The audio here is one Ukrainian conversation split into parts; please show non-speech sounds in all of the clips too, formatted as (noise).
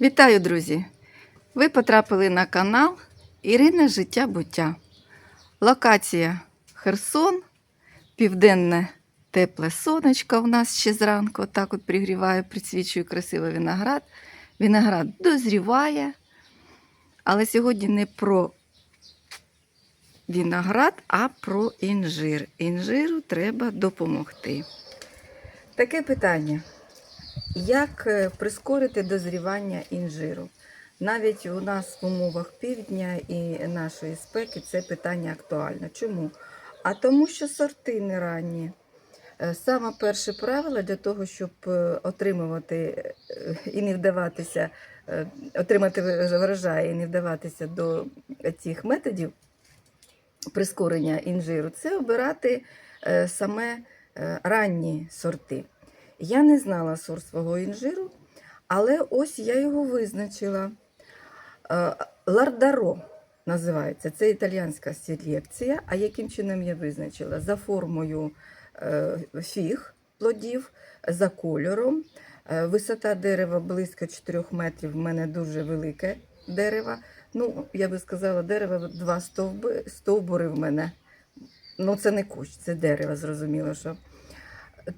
Вітаю, друзі! Ви потрапили на канал Ірина Життя Буття. Локація Херсон, південне тепле сонечко в нас ще зранку. Так от пригріває, присвічує красиво виноград. Виноград дозріває. Але сьогодні не про виноград, а про інжир. Інжиру треба допомогти. Таке питання. Як е, прискорити дозрівання інжиру? Навіть у нас в умовах півдня і нашої спеки це питання актуально. Чому? А тому, що сорти не ранні. Е, Саме перше правило для того, щоб е, отримувати і не вдаватися, отримати врожай і не вдаватися до цих методів прискорення інжиру, це обирати саме ранні сорти. Я не знала сорт свого інжиру, але ось я його визначила. Е, Лардаро називається. Це італіянська селекція. А яким чином я визначила? За формою е, фіг плодів, за кольором. Е, Висота дерева близько 4 метрів. В мене дуже велике дерево. Ну, я би сказала, дерево два стовби, стовбури в мене. Ну, це не кущ, це дерево, зрозуміло, що.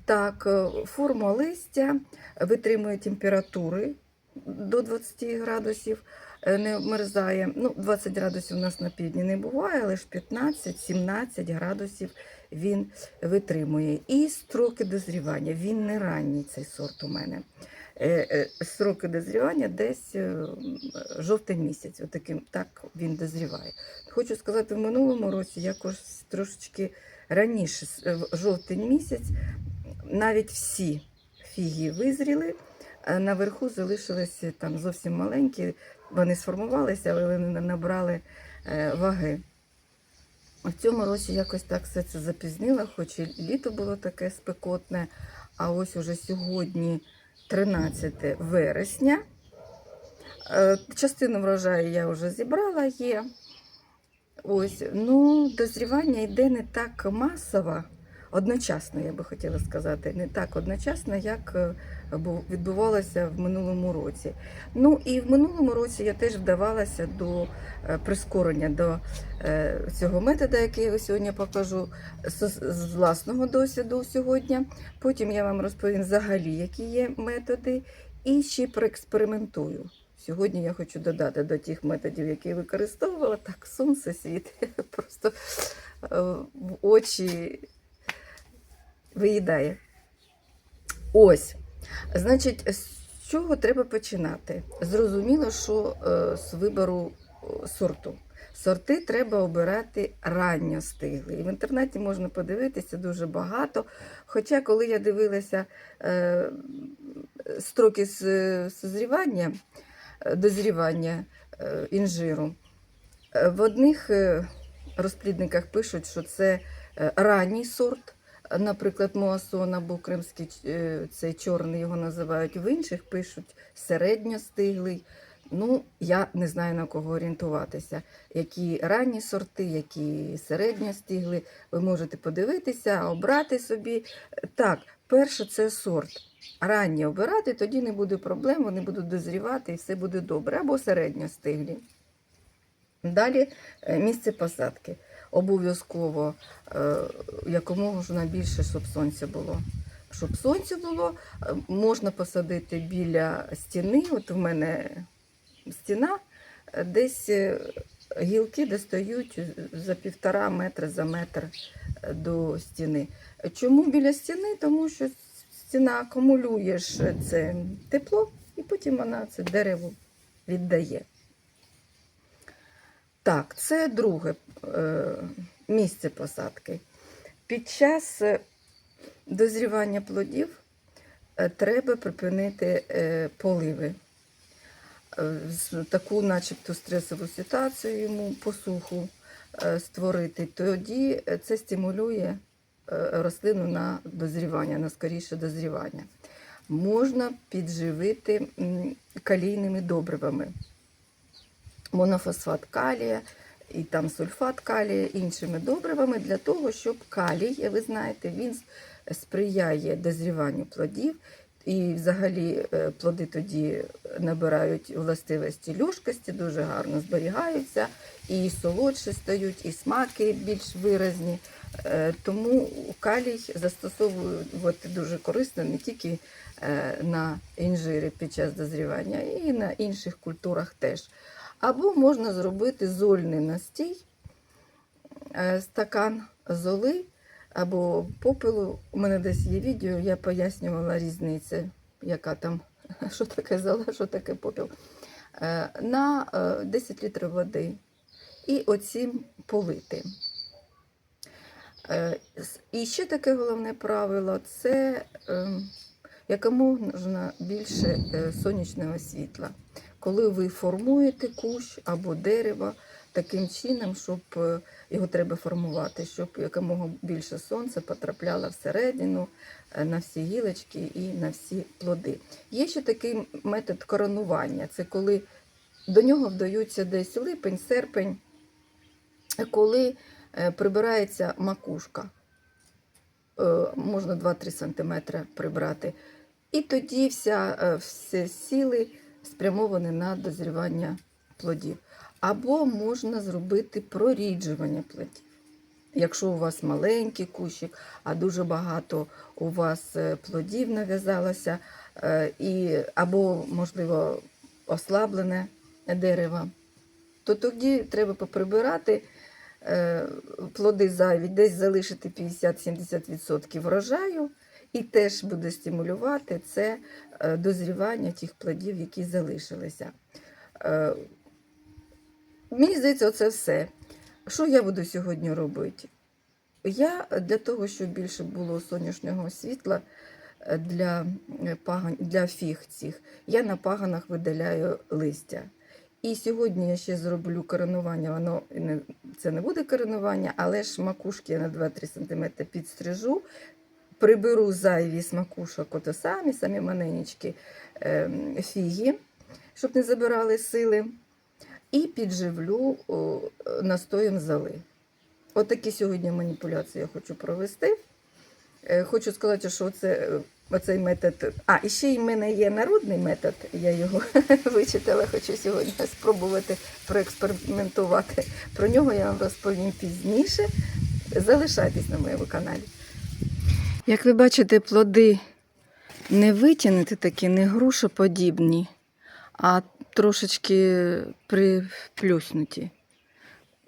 Так, е, форма листя витримує температури до 20 градусів, е, не обмерзає. Ну, 20 градусів у нас на півдні не буває, ж 15-17 градусів він витримує. І строки дозрівання. Він не ранній цей сорт у мене. Е, е, дозрівання десь жовтень місяць. Отаким, так він дозріває. Хочу сказати, в минулому році якось трошечки раніше, жовтень місяць, навіть всі фіги визріли, а наверху залишилися там зовсім маленькі, вони сформувалися, але вони набрали е, ваги. В цьому році якось так все це запізнило, хоч і літо було таке спекотне, а ось уже сьогодні 13 вересня. Е, Частину врожаю я вже зібрала є. Ось, ну, дозрівання йде не так масово, одночасно, я би хотіла сказати, не так одночасно, як е, відбувалося в минулому році. Ну і в минулому році я теж вдавалася до е, прискорення до е, цього методу, який я сьогодні покажу з, власного досвіду сьогодні. Потім я вам розповім взагалі, які є методи, і ще проекспериментую. Сьогодні я хочу додати до тих методів, які я використовувала, так сонце світить (laughs) просто в очі виїдає. Ось. Значить, з чого треба починати? Зрозуміло, що е, з вибору е, сорту. Сорти треба обирати ранньо стигли. І в інтернеті можна подивитися дуже багато. Хоча, коли я дивилася е, строки созрівання, е, дозрівання е, інжиру, в одних розплідниках пишуть, що це ранній сорт, наприклад, Моасон або кримський е, цей чорний його називають. В інших пишуть середньостиглий. Ну, я не знаю на кого орієнтуватися. Які ранні сорти, які середньостигли. Ви можете подивитися, обрати собі. Так, перше це сорт. Ранні обирати, тоді не буде проблем, вони будуть дозрівати і все буде добре. Або середньостиглі. Далі е, місце посадки. Обов'язково е, якомога ж найбільше, щоб сонця було. Щоб сонця було, е, можна посадити біля стіни. От в мене стіна, е, десь гілки достають за півтора метра за метр до стіни. Чому біля стіни? Тому що стіна акумулює це тепло, і потім вона це дерево віддає. Так, це друге місце посадки. Під час е, дозрівання плодів е, треба припинити е, поливи. Е, Таку, начебто, стресову ситуацію йому посуху е, створити. Тоді е, це стимулює е, рослину на дозрівання, на скоріше дозрівання. Можна підживити калійними добривами монофосфат калія і там сульфат калія, іншими добривами для того, щоб калій, ви знаєте, він сприяє дозріванню плодів і взагалі е, плоди тоді набирають властивості люшкості, дуже гарно зберігаються, і солодші стають, і смаки більш виразні. Е, Тому калій застосовувати дуже корисно не тільки е, на інжирі під час дозрівання, і на інших культурах теж. Або можна зробити зольний настій, е, стакан золи або попелу. У мене десь є відео, я пояснювала різницю, яка там, (laughs) що таке зола, що таке попіл. Е, На е, 10 літрів води. І оцім полити. Е, І ще таке головне правило це е, якомога більше е, сонячного світла. Коли ви формуєте кущ або дерево таким чином, щоб е, його треба формувати, щоб якомога більше сонця потрапляло всередину е, на всі гілочки і на всі плоди. Є ще такий метод коронування. Це коли до нього вдаються десь липень, серпень, коли е, прибирається макушка. Можна 2-3 см прибрати. І тоді вся, всі сіли спрямовані на дозрівання плодів. Або можна зробити проріджування плодів. Якщо у вас маленький кущик, а дуже багато у вас е, плодів нав'язалося, е, або, можливо, ослаблене дерево, то тоді треба поприбирати е, плоди зайві, десь залишити 50-70% врожаю, і теж буде стимулювати це е, дозрівання тих плодів, які залишилися. Е, Мені здається, це все. Що я буду сьогодні робити? Я для того, щоб більше було сонячного світла е, для, пагань, для фіг цих, я на паганах видаляю листя. І сьогодні я ще зроблю коронування. Воно це не буде коронування, але ж макушки я на 2-3 см підстрижу, приберу зайві з макушок, ото самі, самі маленькі е, фіги, щоб не забирали сили. І підживлю настоєм золи. Отакі сьогодні маніпуляції я хочу провести. Е, Хочу сказати, що це, е, оцей метод. А, і ще й в мене є народний метод, я його (laughs) вичитала, хочу сьогодні спробувати проекспериментувати. Про нього я вам розповім пізніше. Залишайтесь на моєму каналі. Як ви бачите, плоди не витягнуті такі, не грушоподібні, а трошечки приплюснуті.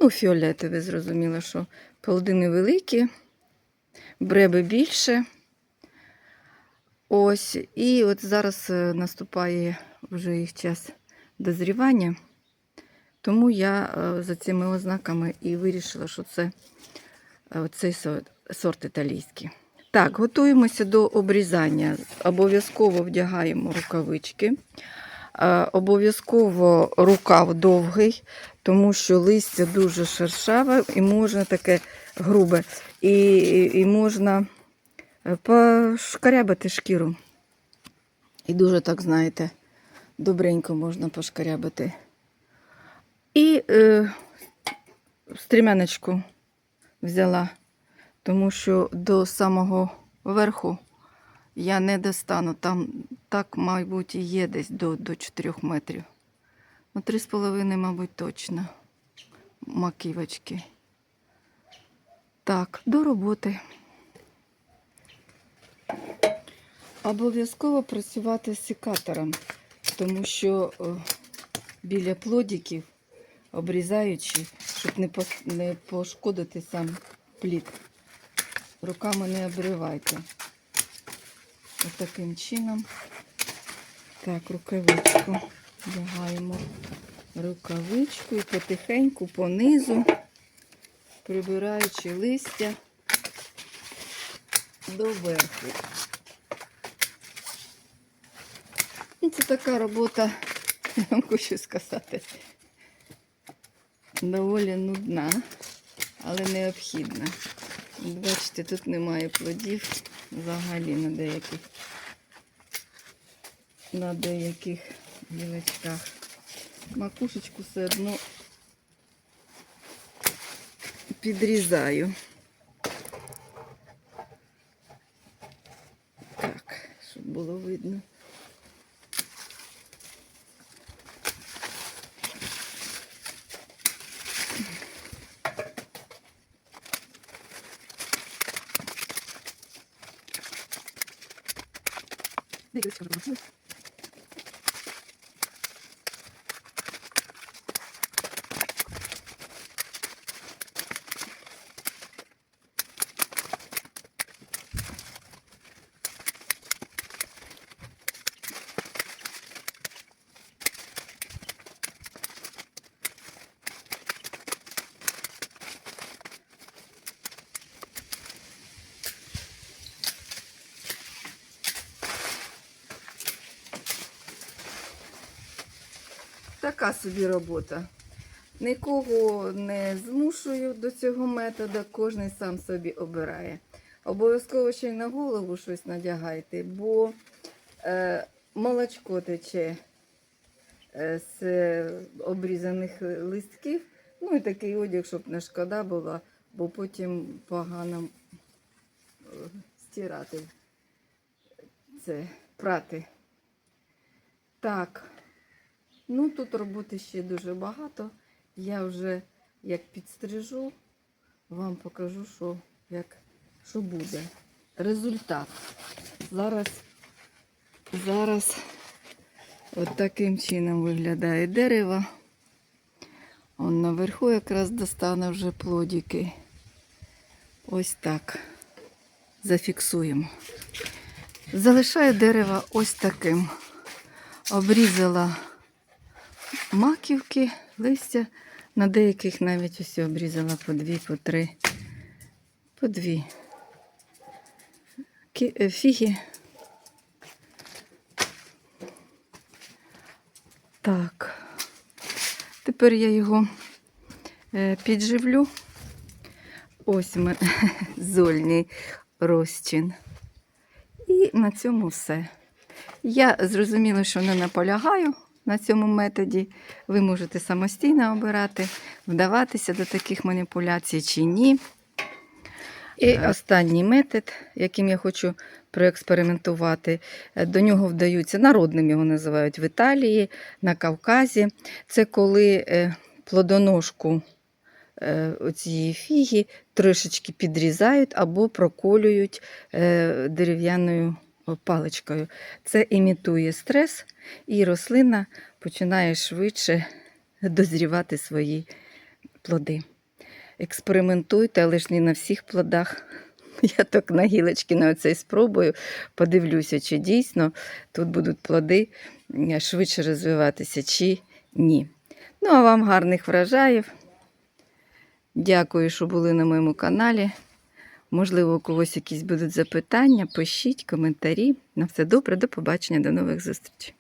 Ну, фіолетові, зрозуміло, що плоди невеликі, бреби більше. Ось, і от зараз е, наступає вже їх час дозрівання. Тому я е, за цими ознаками і вирішила, що це е, цей сорт італійський. Так, готуємося до обрізання. Обов'язково вдягаємо рукавички. Е, Обов'язково рукав довгий, тому що листя дуже шершаве і можна таке грубе, і, і можна е, пошкарябати шкіру. І дуже так, знаєте, добренько можна пошкарябати. І е, стрімяночку взяла, тому що до самого верху я не достану. Там так, мабуть, і є десь до, до 4 метрів. Ну, 3,5, мабуть, точно. Маківочки. Так, до роботи. Обов'язково працювати з секатором, тому що е, біля плодиків, обрізаючи, щоб не пошкодити сам плід. Руками не обривайте. Ось таким чином. Так, рукавичку вдягаємо рукавичку і потихеньку понизу, прибираючи листя до верху. І це така робота, я вам хочу сказати, доволі нудна, але необхідна. Бачите, тут немає плодів взагалі на деяких на деяких гілочках. Макушечку все одно підрізаю. Так, щоб було видно. Спасибо. Така собі робота. Нікого не змушую до цього методу, кожен сам собі обирає. Обов'язково ще й на голову щось надягайте, бо е, молочко тече е, з обрізаних листків. Ну і такий одяг, щоб не шкода була, бо потім погано е, стирати це, прати. Так. Ну, тут роботи ще дуже багато. Я вже як підстрижу, вам покажу, що, як, що буде. Результат. Зараз, зараз от таким чином виглядає дерево. Он наверху якраз достане вже плодики. Ось так. Зафіксуємо. Залишаю дерево ось таким. Обрізала маківки, листя. На деяких навіть ось обрізала по дві, по три, по дві. Е, Фіги. Так. Тепер я його е, підживлю. Ось ми (laughs) зольний розчин. І на цьому все. Я зрозуміла, що не наполягаю на цьому методі. Ви можете самостійно обирати, вдаватися до таких маніпуляцій чи ні. І останній метод, яким я хочу проекспериментувати, е, до нього вдаються, народним його називають в Італії, на Кавказі. Це коли е, плодоножку е, цієї фіги трошечки підрізають або проколюють е, дерев'яною паличкою. Це імітує стрес, і рослина починає швидше дозрівати свої плоди. Експериментуйте, але ж не на всіх плодах. (laughs) Я так на гілочки на оцей спробую, подивлюся, чи дійсно тут будуть плоди е, швидше розвиватися, чи ні. Ну, а вам гарних врожаїв. Дякую, що були на моєму каналі. Можливо, у когось якісь будуть запитання, пишіть коментарі. На все добре, до побачення, до нових зустрічей.